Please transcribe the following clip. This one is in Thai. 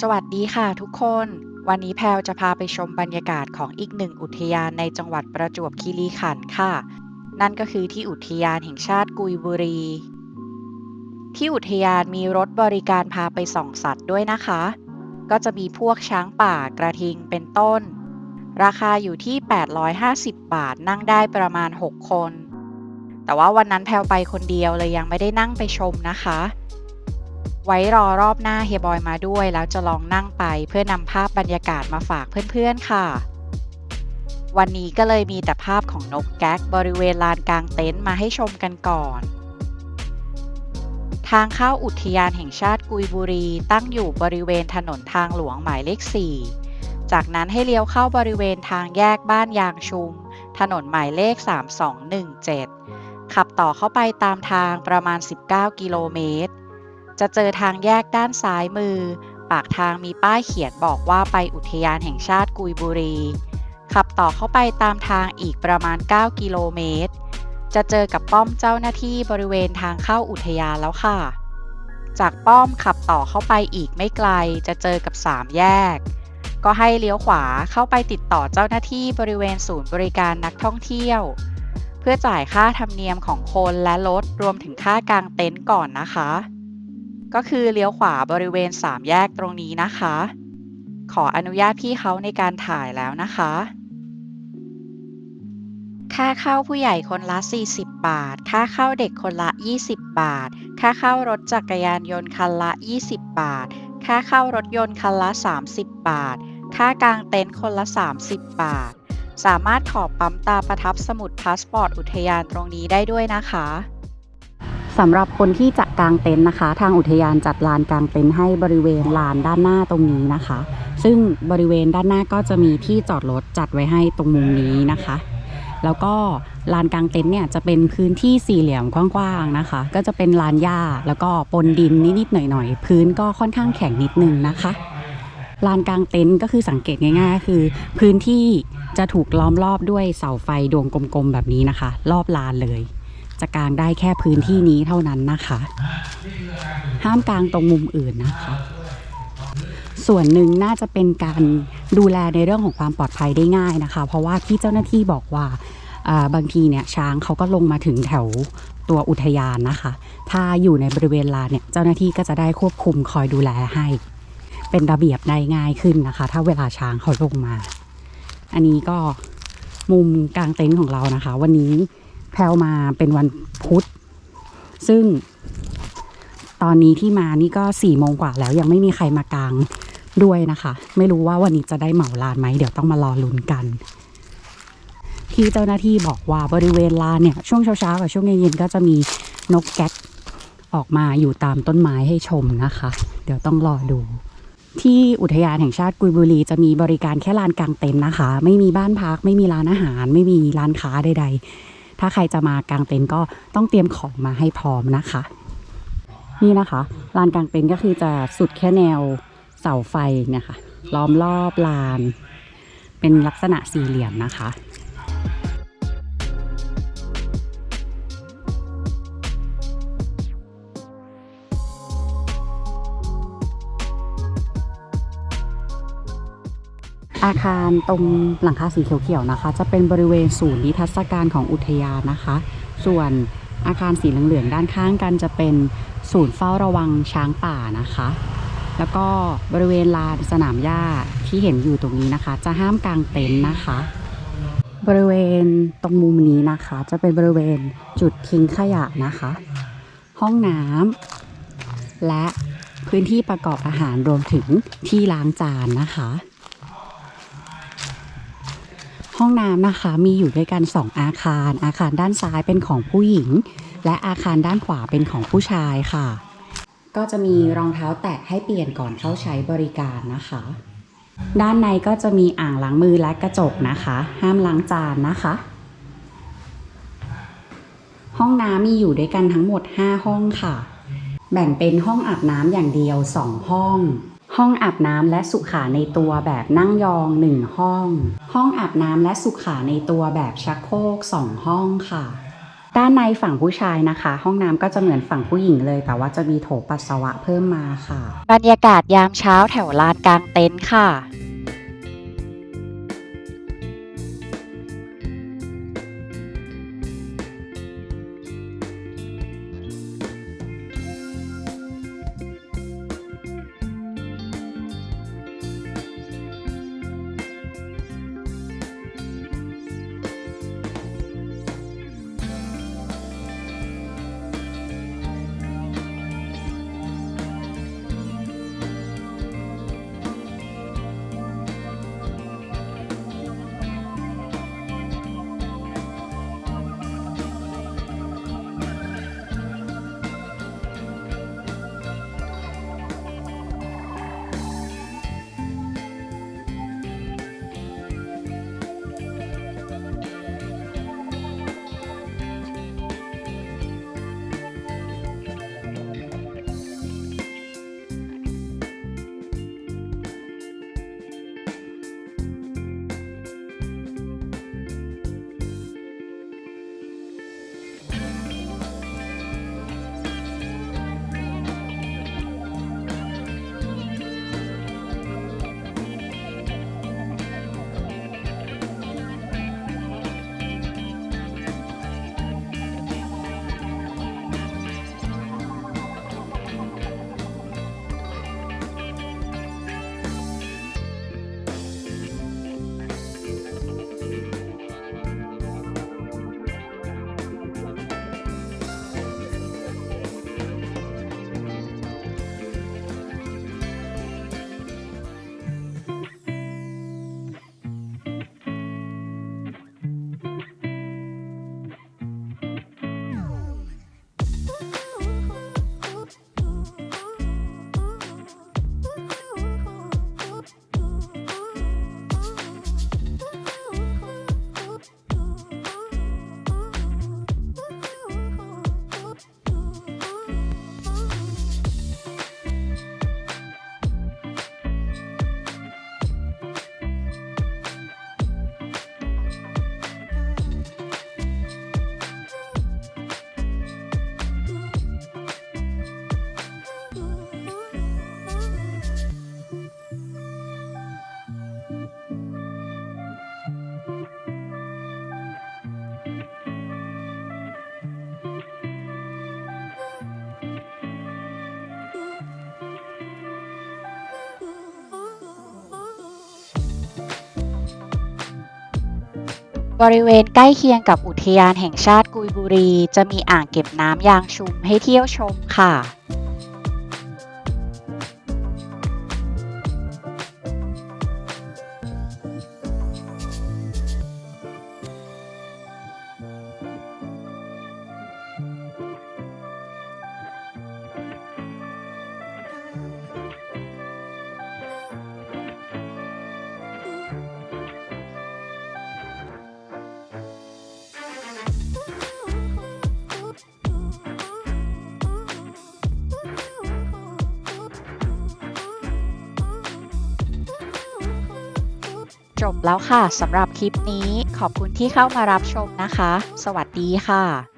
สวัสดีค่ะทุกคน วันนี้แพลวจะพาไปชมบรรยากาศของอีกหนึ่งอุทยานในจังหวัดประจวบคีรีขันธ์ค่ะ นั่นก็คือที่อุทยานแห่งชาติกุยบุรี ที่อุทยานมีรถบริการพาไปส่องสัตว์ด้วยนะคะ ก็จะมีพวกช้างป่ากระทิงเป็นต้น ราคาอยู่ที่ 850 บาทนั่งได้ประมาณ 6 คน แต่ว่าวันนั้นแพลวไปคนเดียวเลยยังไม่ได้นั่งไปชมนะคะ ไว้รอรอบหน้าเฮียบอยมาด้วย แล้วจะลองนั่งไปเพื่อนำภาพบรรยากาศมาฝากเพื่อนๆค่ะ วันนี้ก็เลยมีแต่ภาพของนกแก๊กบริเวณลานกลางเต็นท์มาให้ชมกันก่อน ทางเข้าอุทยานแห่งชาติกุยบุรีตั้งอยู่บริเวณถนนทางหลวงหมายเลข 4 จากนั้นให้เลี้ยวเข้าบริเวณทางแยกบ้านยางชุม ถนนหมายเลข 3217 ขับต่อเข้าไปตามทางประมาณ 19 กิโลเมตร จะเจอทางแยกด้านซ้ายมือ ปากทางมีป้ายเขียนบอกว่าไปอุทยานแห่งชาติกุยบุรี ขับต่อเข้าไปตามทางอีกประมาณ 9 กิโลเมตร จะเจอกับป้อมเจ้าหน้าที่บริเวณทางเข้าอุทยานแล้วค่ะ จากป้อมขับต่อเข้าไปอีกไม่ไกล จะเจอกับ 3 แยก ก็ให้เลี้ยวขวาเข้าไปติดต่อเจ้าหน้าที่บริเวณศูนย์บริการนักท่องเที่ยว เพื่อจ่ายค่าธรรมเนียมของคนและรถรวมถึงค่ากางเต็นท์ก่อนนะคะ ก็คือเลี้ยวขวาบริเวณ 3 แยกตรงนี้นะคะ ขออนุญาตพี่เขาในการถ่ายแล้วนะคะ ค่าเข้าผู้ใหญ่คนละ 40 บาท ค่าเข้าเด็กคนละ 20 บาท ค่าเข้ารถจักรยานยนต์คันละ 20 บาท ค่าเข้ารถยนต์คันละ 30 บาท ค่ากางเต็นท์คนละ 30 บาท สามารถขอปั๊มตาประทับสมุดพาสปอร์ตอุทยานตรงนี้ได้ด้วยนะคะ สำหรับคนที่จะกางเต็นท์นะคะ ทางอุทยานจัดลานกางเต็นท์ให้บริเวณลานด้านหน้าตรงนี้นะคะ ซึ่งบริเวณด้านหน้าก็จะมีที่จอดรถจัดไว้ให้ตรงมุมนี้นะคะ แล้วก็ลานกางเต็นท์เนี่ยจะเป็นพื้นที่สี่เหลี่ยมกว้างๆนะคะ ก็จะเป็นลานหญ้าแล้วก็ปนดินนิดๆหน่อยๆ พื้นก็ค่อนข้างแข็งนิดนึงนะคะลานกางเต็นท์ก็คือสังเกตง่ายๆ คือ พื้นที่จะถูกล้อมรอบด้วยเสาไฟดวงกลมๆแบบนี้นะคะ รอบลานเลย จะกางได้แค่พื้นที่นี้เท่านั้นนะคะ ห้ามกางตรงมุมอื่นนะคะ ส่วนหนึ่งน่าจะเป็นการดูแลในเรื่องของความปลอดภัยได้ง่ายนะคะ เพราะว่าที่เจ้าหน้าที่บอกว่าอ่าบางทีเนี่ยช้างเขาก็ลงมาถึงแถวตัวอุทยานนะคะ ถ้าอยู่ในบริเวณลานเนี่ยเจ้าหน้าที่ก็จะได้ควบคุมคอยดูแลให้ เป็นระเบียบได้ง่ายขึ้นนะคะ ถ้าเวลาช้างเขาลงมา อันนี้ก็มุมกลางเต็นท์ของเรานะคะ วันนี้ แพลวมาเป็นวันพุธ ซึ่งตอนนี้ที่มานี่ก็สี่โมงกว่าแล้วยังไม่มีใครมากลางด้วยนะคะ ไม่รู้ว่าวันนี้จะได้เหมาลานไหมเดี๋ยวต้องมารอลุ้นกัน ที่เจ้าหน้าที่บอกว่าบริเวณลานเนี่ยช่วงเช้าๆกับช่วงเย็นๆก็จะมีนกแก๊กออกมาอยู่ตามต้นไม้ให้ชมนะคะ เดี๋ยวต้องรอดู ที่อุทยานแห่งชาติกุยบุรีจะมีบริการแค่ลานกลางเต็นท์นะคะ ไม่มีบ้านพัก ไม่มีร้านอาหาร ไม่มีร้านค้าใด ๆ ถ้าใครจะมากางเต็นท์ก็ต้องเตรียมของมาให้พร้อมนะคะ นี่นะคะลานกางเต็นท์ก็คือจะสุดแค่แนวเสาไฟเนี่ยค่ะล้อมรอบลาน เป็นลักษณะสี่เหลี่ยมนะคะ อาคารตรงหลังคาสีเขียวๆนะคะ จะเป็นบริเวณศูนย์นิทรรศการของอุทยานนะคะ ส่วนอาคารสีเหลืองๆด้านข้างกันจะเป็นศูนย์เฝ้าระวังช้างป่านะคะ แล้วก็บริเวณลานสนามหญ้าที่เห็นอยู่ตรงนี้นะคะ จะห้ามกางเต็นท์นะคะ บริเวณตรงมุมนี้นะคะ จะเป็นบริเวณจุดทิ้งขยะนะคะ ห้องน้ำและพื้นที่ประกอบอาหารรวมถึงที่ล้างจานนะคะ ห้องน้ำนะคะมีอยู่ด้วยกัน 2 อาคาร อาคารด้านซ้ายเป็นของผู้หญิง และอาคารด้านขวาเป็นของผู้ชายค่ะ ก็จะมีรองเท้าแตะให้เปลี่ยนก่อนเข้าใช้บริการนะคะ ด้านในก็จะมีอ่างล้างมือและกระจกนะคะ ห้ามล้างจานนะคะ ห้องน้ำมีอยู่ด้วยกันทั้งหมด 5 ห้องค่ะ แบ่งเป็นห้องอาบน้ำอย่างเดียว 2 ห้อง ห้องอาบน้ำและสุขาในตัวแบบนั่งยอง 1 ห้อง ห้องอาบน้ำและสุขาในตัวแบบชักโครก2 ห้องค่ะ ด้านในฝั่งผู้ชายนะคะ ห้องน้ำก็จะเหมือนฝั่งผู้หญิงเลย แต่ว่าจะมีโถปัสสาวะเพิ่มมาค่ะ บรรยากาศยามเช้าแถวลานกลางเต็นท์ค่ะ บริเวณใกล้เคียงกับอุทยานแห่งชาติกุยบุรี จะมีอ่างเก็บน้ำยางชุมให้เที่ยวชมค่ะ จบแล้วค่ะสำหรับคลิปนี้ ขอบคุณที่เข้ามารับชมนะคะ สวัสดีค่ะ